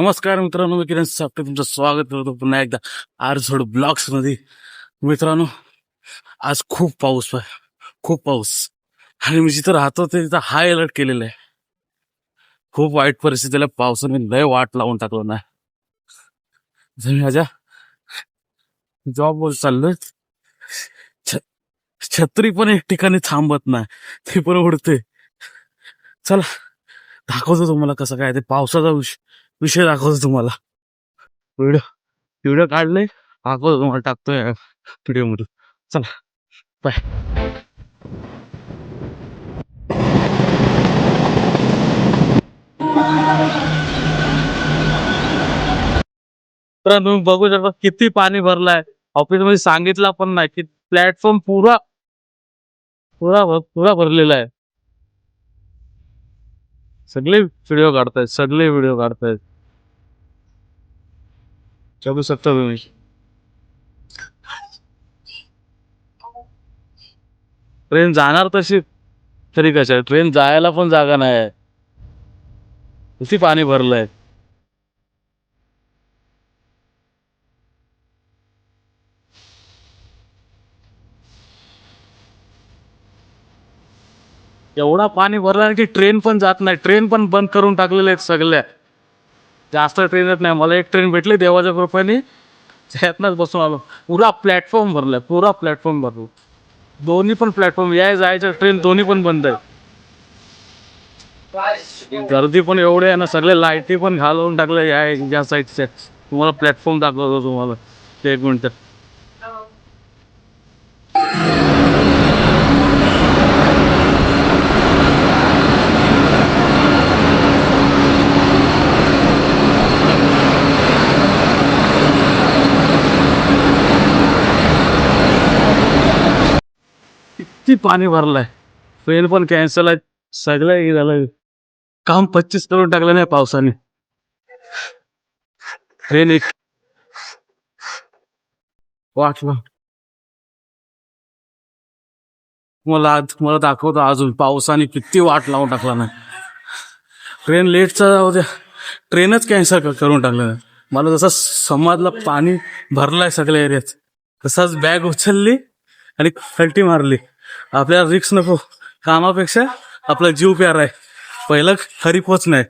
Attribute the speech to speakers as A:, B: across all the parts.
A: नमस्कार मित्रांनो मी किरण सापटे तुमचं स्वागत करतो पुन्हा एकदा आरझोड ब्लॉग्समध्ये मित्रांनो आज खूप पाऊस आहे. खूप पाऊस. आणि मी जिथं राहतो ते तिथं हाय अलर्ट केलेलं आहे. खूप वाईट परिस्थितीला पावसाने लय वाट लावून टाकलो ना. जर मी माझ्या जॉब वर चाललोय. छ- छत्री पण एक ठिकाणी थांबत नाही. ती पण उडते. चला दाखवतो तुम्हाला कसं काय ते पावसाचा विषय. विषय दाखवतो तुम्हाला. व्हिडिओ व्हिडिओ काढले दाखवतो तुम्हाला टाकतोय व्हिडिओमध्ये चला बाय तर तुम्ही बघू शकता किती पाणी भरलाय. ऑफिसमध्ये सांगितलं पण नाही की प्लॅटफॉर्म पुरा पुरा भर- पुरा भरलेला आहे. सगळे व्हिडिओ काढतायत सगळे व्हिडिओ काढतायत. बघू शकता तुम्ही ट्रेन जाणार तशी तरी कशा ट्रेन जायला पण जागा नाही किती पाणी भरलंय. एवढा पाणी भरला की ट्रेन पण जात नाही. ट्रेन पण बंद करून टाकलेले आहेत सगळ्या. जास्त ट्रेन येत नाही. मला एक ट्रेन भेटली देवाच्या कृपेने. त्यातनंच बसून आलो. पुरा प्लॅटफॉर्म भरला पुरा प्लॅटफॉर्म भरलो. दोन्ही पण प्लॅटफॉर्म याय जायच्या ट्रेन दोन्ही पण बंद आहे गर्दी पण एवढे आहे ना सगळे लाईटी पण घालवून टाकलं या या साईडच्या तुम्हाला प्लॅटफॉर्म दाखवतो तुम्हाला. ते एक मिनटं. किती पाणी भरलंय. ट्रेन पण कॅन्सल आहे. सगळं हे झालं. काम पच्चीस करून टाकलं नाही पावसाने. ट्रेन एक. वाटलं मला आज मला दाखवतो अजून. पावसाने किती वाट लावून टाकला नाही. ट्रेन लेटचा जाऊ द्या. ट्रेनच कॅन्सल करून टाकलं नाही. मला जसं समाजला पाणी भरलंय सगळ्या एरियात तसाच बॅग उचलली आणि खलटी मारली. आपल्याला रिक्स नको. कामापेक्षा आपला जीव प्यारा आहे. पहिलं खरी पोच नाही.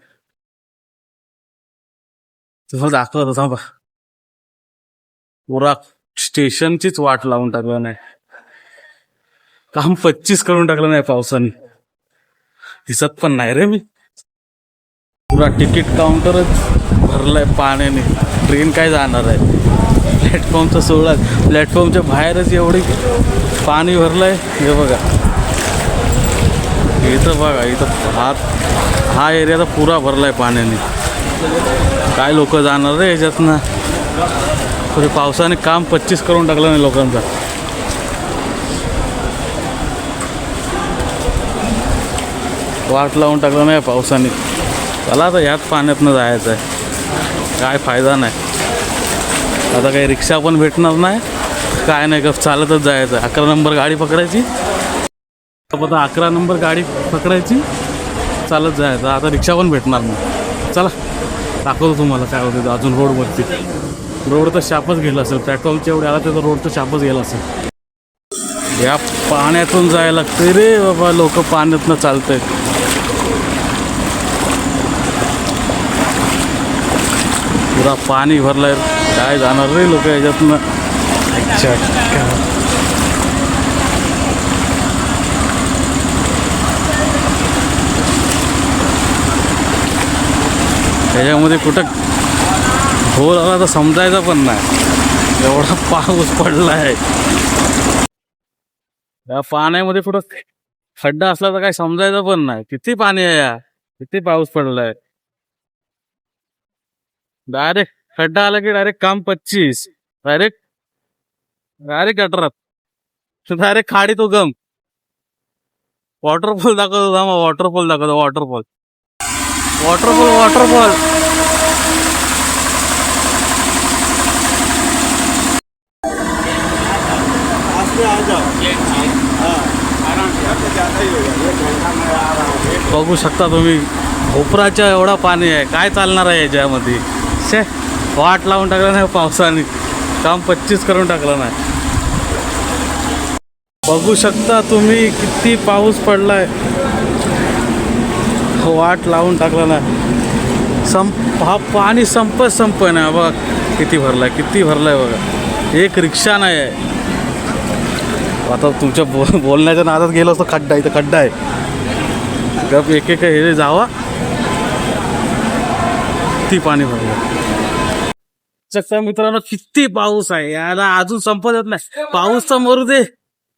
A: तुम्हाला दाखवत थांबा. पुरा स्टेशनचीच वाट लावून टाकलं नाही. काम पच्चीस करून टाकलं नाही पावसाने. दिसत पण नाही रे मी. पुरा तिकीट काउंटरच भरलाय पाण्याने. ट्रेन काय जाणार आहे? प्लॅटफॉर्मचा सोहळा प्लॅटफॉर्मच्या बाहेरच एवढी पाणी भरलं आहे हे बघा. इथं बघा इथं हा हा एरिया तर पुरा भरला आहे पाण्याने. काय लोक जाणार रे याच्यातनं? तरी पावसाने काम पच्चीस करून टाकलं नाही लोकांचा. वाट लावून टाकलं नाही पावसाने. चला आता ह्याच पाण्यातनं जायचं आहे काय फायदा नाही. आता काही रिक्षा पण भेटणार नाही. काय नाही का चालतच जायचं. अकरा नंबर गाडी पकडायची. आता अकरा नंबर गाडी पकडायची. चालत जायचं. आता रिक्षा पण भेटणार नाही. चला दाखवतो तुम्हाला काय होतं अजून रोडवरती. रोड तर शापच गेला असेल. पेट्रोलच्या एवढे आला तर रोड तर शापच गेला असेल. या पाण्यातून जायला लागते रे बाबा. लोक पाण्यातनं आहेत पुरा पाणी भरलं आहे काय जाणार रे लोक याच्यातनं? अच्छा. त्याच्यामध्ये कुठं होल आला तर समजायचं पण नाही. एवढा पाऊस पडला आहे या पाण्यामध्ये कुठं खड्डा असला तर काही समजायचं पण नाही. किती पाणी आहे या? किती पाऊस पडलाय? डायरेक्ट खड्डा आला की डायरेक्ट काम पच्चीस. Direct direct गटरात. डायरेक्ट खाडी तो गम वॉटरफॉल दाखवतो थांबा वॉटरफॉल दाखवतो वॉटरफॉल वॉटरफॉल वॉटरफॉल बघू शकता तुम्ही भोपराच्या एवढा पाणी आहे काय चालणार आहे याच्यामध्ये? शे. वाट लावून टाकला नाही पावसाने. काम पच्चीस करून टाकलं नाही. बघू शकता तुम्ही किती पाऊस पडलाय. वाट लावून टाकला नाही. संप हा पाणी संपत संप नाही. बघा किती भरलाय किती भरलाय बघा. एक रिक्षा नाही आहे. आता तुमच्या बो बोलण्याच्या नादात गेलो असतो खड्डा इथं खड्डा आहे. गप एक एक हे जावा. किती पाणी भरलं? चक्का मित्रांनो किती पाऊस आहे. याला अजून संपत येत नाही. पाऊस तर मरू दे.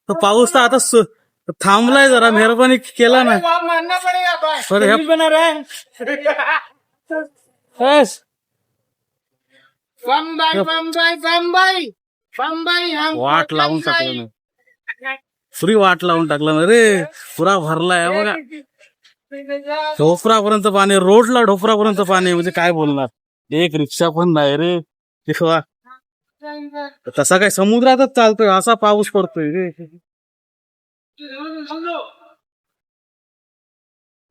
A: तर पाऊस तर आता थांबलाय जरा मेहरबानी केला ना. वाट लावून टाकलं ना फ्री वाट लावून टाकलं ना रे. पुरा भरलाय बघा. ढोफरापर्यंत पाणी रोडला ढोफरापर्यंत पाणी म्हणजे काय बोलणार? एक रिक्षा पण नाही रे. तेव्हा तसा काय समुद्रातच चालतोय असा पाऊस पडतोय रे.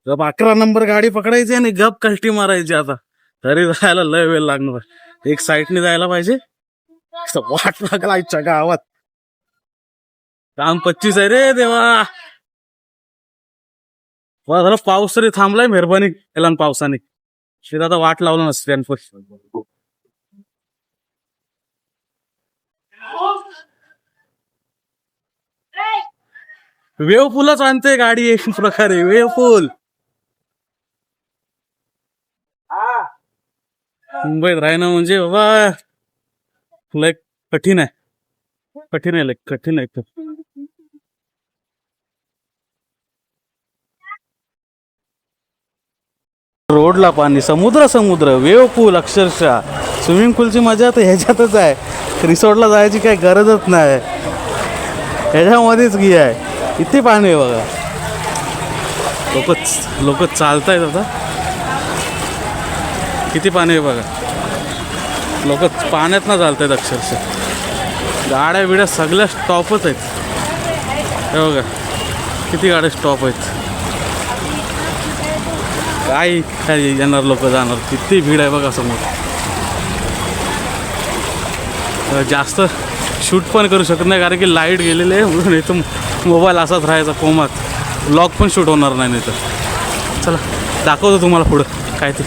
A: गप अकरा नंबर गाडी पकडायची आणि गप कल्टी मारायची आता. तरी जायला लय वेळ लागणार. एक साईडने जायला पाहिजे. वाट लागला इच्छा गावात. काम पच्चीस आहे रे देवा. झालं पाऊस तरी थांबलाय मेहरबानी केला पावसाने. शेत आता वाट लावलं नसते त्यांनी वेव पूलच आणते गाडी एक प्रकारे वेव पूल मुंबईत राहणं म्हणजे बाबा लय कठीण आहे. कठीण आहे लय कठीण आहे रोडला पाणी समुद्र समुद्र वेव पूल अक्षरशः. स्विमिंग पूलची मजा तर ह्याच्यातच आहे. रिसॉर्टला जायची काही गरजच नाही. ह्याच्यामध्येच घी आहे. किती पाणी आहे बघा. लोक लोक चालत आहेत आता. किती पाणी आहे बघा. लोक पाण्यात ना आहेत अक्षरशः. गाड्या बिड्या सगळ्या स्टॉपच आहेत. हे बघा. किती गाड्या स्टॉप आहेत. काय काय येणार लोक जाणार? किती भीड आहे बघा समोर. जास्त शूट पण करू शकत नाही कारण की लाइट गेलेली आहे म्हणून इथं मोबाईल असाच राहायचा कोमात ब्लॉग पण शूट होणार नाही नाही तर. चला. दाखवतो तुम्हाला पुढं काय ते.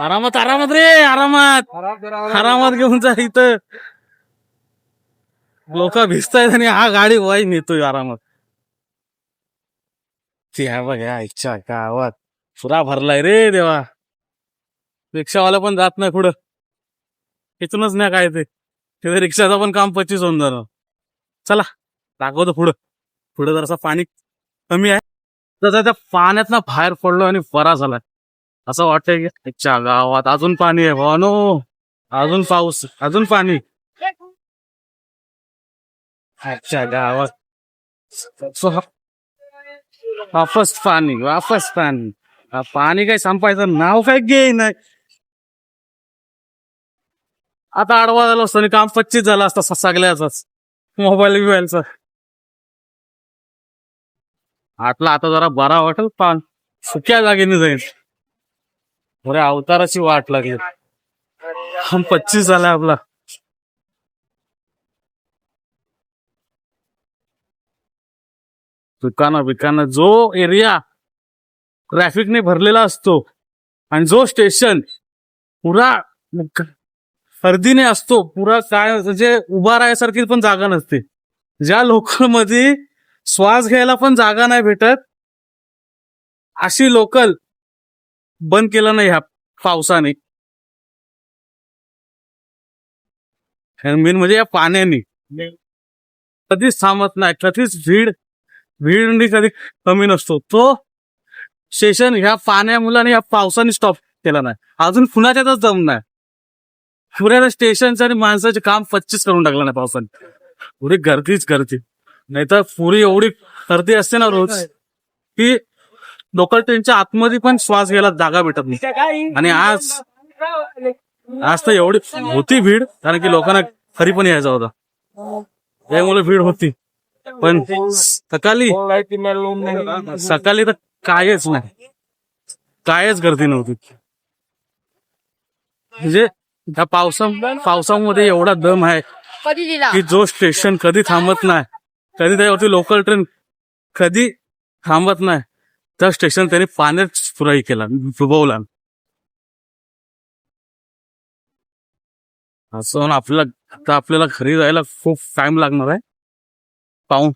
A: आरामात आरामात रे आरामात. आरामात घेऊन जा इथं. लोक भिजतायत आणि हा गाडी वाई नेतोय आरामात. ती आहे बघ या इच्छा का आवाज. पुरा भरलाय रे देवा. रिक्षावाला पण जात नाही पुढं. इथूनच नाही काय ते. तिथे रिक्षाचं पण काम पच्चीस होऊन जाणार. चला दाखवतो पुढं. पुढं जरासा पाणी कमी आहे. तर त्या पाण्यात ना बाहेर पडलो आणि बरा झालाय असं वाटतंय की गावात अजून पाणी आहे भावानो अजून पाऊस अजून पाणी. अच्छा गावात वापस पाणी वापस पाणी. पाणी काही संपायचं नाव काय घे नाही. आता आडवा झाला असतो आणि काम पच्चीस झालं असतं सगळ्याचाच. सगळ्याच मोबाईल बिबाईलचा. आटला आता जरा बरा वाटेल पान. सुक्या जागेने जाईल बरे अवताराची वाट लागली. हम पच्चीस झाला आपला. दुकानं बिकानं जो एरिया ट्रॅफिकने भरलेला असतो आणि जो स्टेशन पुरा हर्दीने असतो पुरा काय म्हणजे उभा राहायसारखी पण जागा नसते. ज्या लोकलमध्ये श्वास घ्यायला पण जागा नाही भेटत अशी लोकल बंद केलं नाही ह्या पावसाने. मेन म्हणजे या पाण्याने. कधीच थांबत नाही कधीच भीड भीड कधी कमी नसतो. तो सेशन ह्या पाण्या आणि ह्या पावसाने स्टॉप केला नाही. अजून पुण्याच्यातच दम नाही. पुऱ्या स्टेशनचं आणि माणसाचे काम पच्चीस करून टाकलं नाही पावसाने पुरी गर्दीच गर्दी. नाहीतर पुरी एवढी गर्दी असते ना रोज की लोकल ट्रेनच्या आतमध्ये पण श्वास घ्यायला जागा भेटत नाही. आणि आज आज तर एवढी होती भीड कारण की लोकांना खरी पण यायचा होता. त्यामुळे भीड होती. पण सकाळी सकाळी तर कायच नाही. कायच गर्दी नव्हती. म्हणजे त्या पावसा पावसामध्ये एवढा दम आहे
B: कधी दिला?
A: की जो स्टेशन कधी थांबत नाही. कधी त्यावरती लोकल ट्रेन कधी थांबत नाही. त्या स्टेशन त्यांनी पाण्यात सुराई केला डुबवला. असं आपल्याला आता आपल्याला घरी जायला खूप टाइम लागणार आहे. पाऊन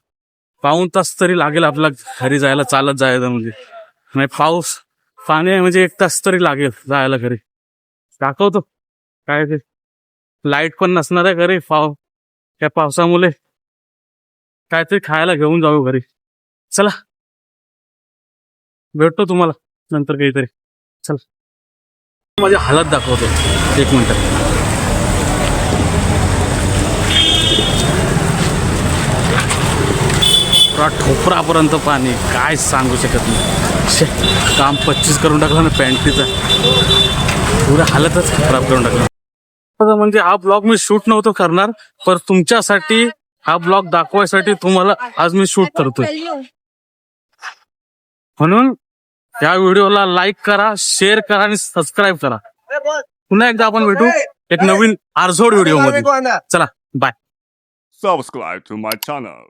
A: पाऊन तास तरी लागेल आपल्याला घरी जायला चालत जायचं म्हणजे. नाही पाऊस पाणी म्हणजे एक तास तरी लागेल जायला घरी. दाखवतो. काय ते? लाइट पण नसणार आहे घरी पाव त्या पावसामुळे. काहीतरी खायला घेऊन जाऊ घरी. चला. भेटतो तुम्हाला नंतर काहीतरी. चला. माझी हालत दाखवतो. एक मिनिट. पुरा ठोपरापर्यंत पाणी काय सांगू शकत नाही. काम पच्चीस करून टाकलं ना पॅन्टीचं. पुरा हालतच खराब करून टाकलं. म्हणजे हा ब्लॉग मी शूट नव्हतो करणार पण तुमच्यासाठी हा ब्लॉग दाखवायसाठी तुम्हाला आज मी शूट करतोय. म्हणून या व्हिडिओला लाईक करा शेअर करा आणि सबस्क्राईब करा. पुन्हा एकदा आपण भेटू एक नवीन आरझोड व्हिडिओमध्ये चला bye
C: subscribe to my channel